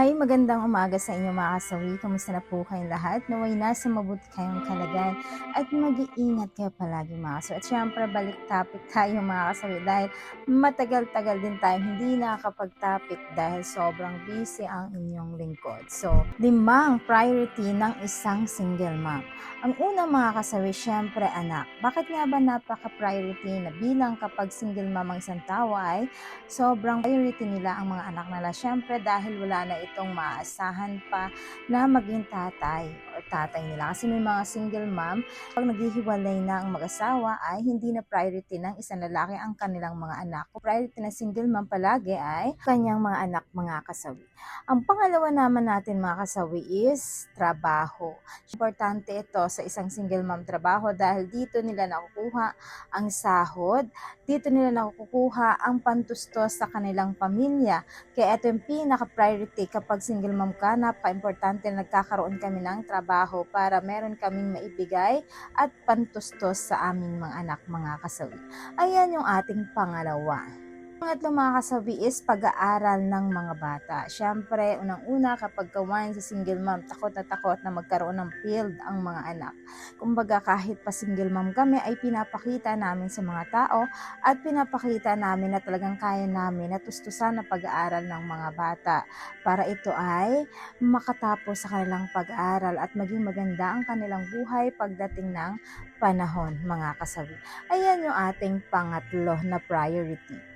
Ay, magandang umaga sa inyo mga kasawi. Kamusta na po kayong lahat? Naway nasa mabuti kayong kalagayan at mag-iingat kayo palagi mga kasawi. At syempre, balik topic tayo mga kasawi dahil matagal-tagal din tayo hindi nakakapag-topic dahil sobrang busy ang inyong lingkod. So, limang priority ng isang single mom. Ang unang mga kasawi, syempre anak. Bakit nga ba napaka-priority na bilang kapag single mom ang isang tao ay sobrang priority nila ang mga anak nila. Syempre dahil wala na itong maasahan pa na maging tatay tatay nila. Kasi may mga single mom, pag naghihiwalay na ang mag-asawa ay hindi na priority ng isang lalaki ang kanilang mga anak. Priority ng single mom palagi ay kanyang mga anak, mga kasawi. Ang pangalawa naman natin mga kasawi is trabaho. Importante ito sa isang single mom trabaho dahil dito nila nakukuha ang sahod, dito nila nakukuha ang pantustos sa kanilang pamilya. Kaya ito yung pinaka-priority kapag single mom ka, napaka-importante na nagkakaroon kami ng trabaho para meron kaming maibigay at pantustos sa aming mga anak, mga kasawi. Ayan yung ating pangalawa. Pangatlo mga kasabi is pag-aaral ng mga bata. Siyempre, unang-una kapag kawain sa single mom, takot na takot na magkaroon ng field ang mga anak. Kumbaga kahit pa single mom kami ay pinapakita namin sa mga tao at pinapakita namin na talagang kaya namin na tustusan na pag-aaral ng mga bata para ito ay makatapos sa kanilang pag-aaral at maging maganda ang kanilang buhay pagdating ng panahon mga kasabi. Ayan yung ating pangatlo na priority.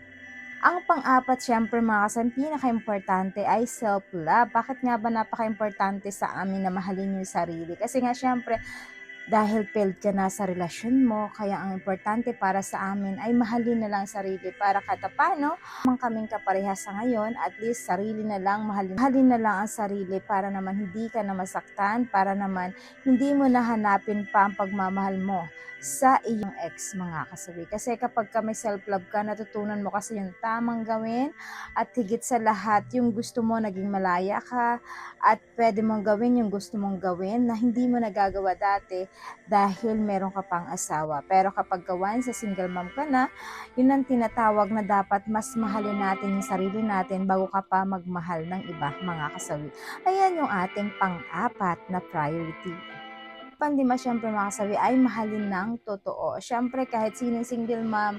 Ang pang-apat, syempre mga kasan, pinaka-importante ay self-love. Bakit nga ba napaka-importante sa amin na mahalin yung sarili? Kasi nga syempre, dahil failed ka na sa relasyon mo, kaya ang importante para sa amin ay mahalin na lang ang sarili para katapano, mang kaming kapareha sa ngayon, at least sarili na lang, mahalin, mahalin na lang ang sarili para naman hindi ka na masaktan, para naman hindi mo nahanapin pa ang pagmamahal mo sa iyong ex mga kasabi. Kasi kapag ka may self-love ka, natutunan mo kasi yung tamang gawin at higit sa lahat, yung gusto mo naging malaya ka at pwede mong gawin yung gusto mong gawin na hindi mo nagagawa dati dahil meron ka pang asawa. Pero kapag gawan sa single mom ka na, yun ang tinatawag na dapat mas mahalin natin yung sarili natin bago ka pa magmahal ng iba mga kasawi. Ayan yung ating pang-apat na priority pandima syempre mga ay mahalin ng totoo. Syempre kahit sinong single mom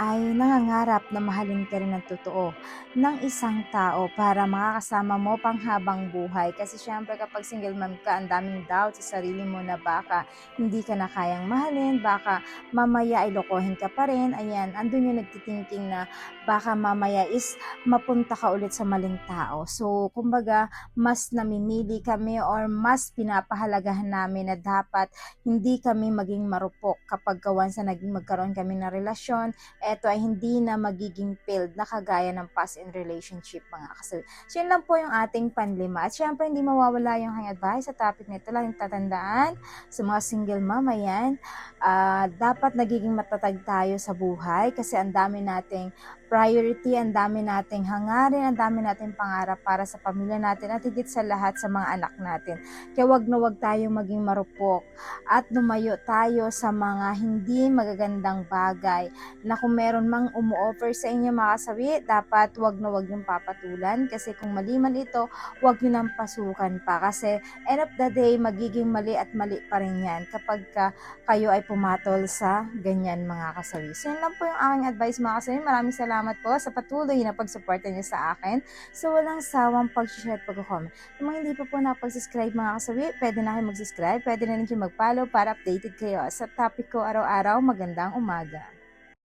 ay nangangarap na mahalin ka rin ng totoo ng isang tao para makakasama mo panghabang buhay. Kasi syempre kapag single mom ka, ang daming doubt sa sarili mo na baka hindi ka na kayang mahalin, baka mamaya ay lokohin ka pa rin. Ayan, andun yung nagtitinking na baka mamaya is mapunta ka ulit sa maling tao. So, kumbaga, mas namimili kami or mas pinapahalagahan namin na dapat hindi kami maging marupok kapag gawan sa naging magkaroon kami ng relasyon, eto ay hindi na magiging failed na kagaya ng past in relationship mga kasabi. So, yun lang po yung ating panlima. At syempre, hindi mawawala yung hang advice sa topic nito lang yung tatandaan sa mga single mom, ayan, uh, dapat nagiging matatag tayo sa buhay kasi ang dami nating priority, ang dami nating hangarin, ang dami nating pangarap para sa pamilya natin at higit sa lahat sa mga anak natin. Kaya wag na wag tayong maging marupok at lumayo tayo sa mga hindi magagandang bagay na kung meron mang umu-offer sa inyo mga kasawi, dapat wag na wag yung papatulan kasi kung mali man ito, wag nyo nang pasukan pa kasi end of the day, magiging mali at mali pa rin yan kapag ka kayo ay pumatol sa ganyan mga kasawi. So yun lang po yung aking advice mga kasawi. Maraming salamat salamat po sa patuloy na pagsuporta niyo sa akin sa walang sawang pag-share at pag-comment. Kung mga hindi pa po nakapag-subscribe mga kasawi, pwede na kayo mag-subscribe, pwede na rin kayo mag-follow para updated kayo sa topic ko araw-araw. Magandang umaga.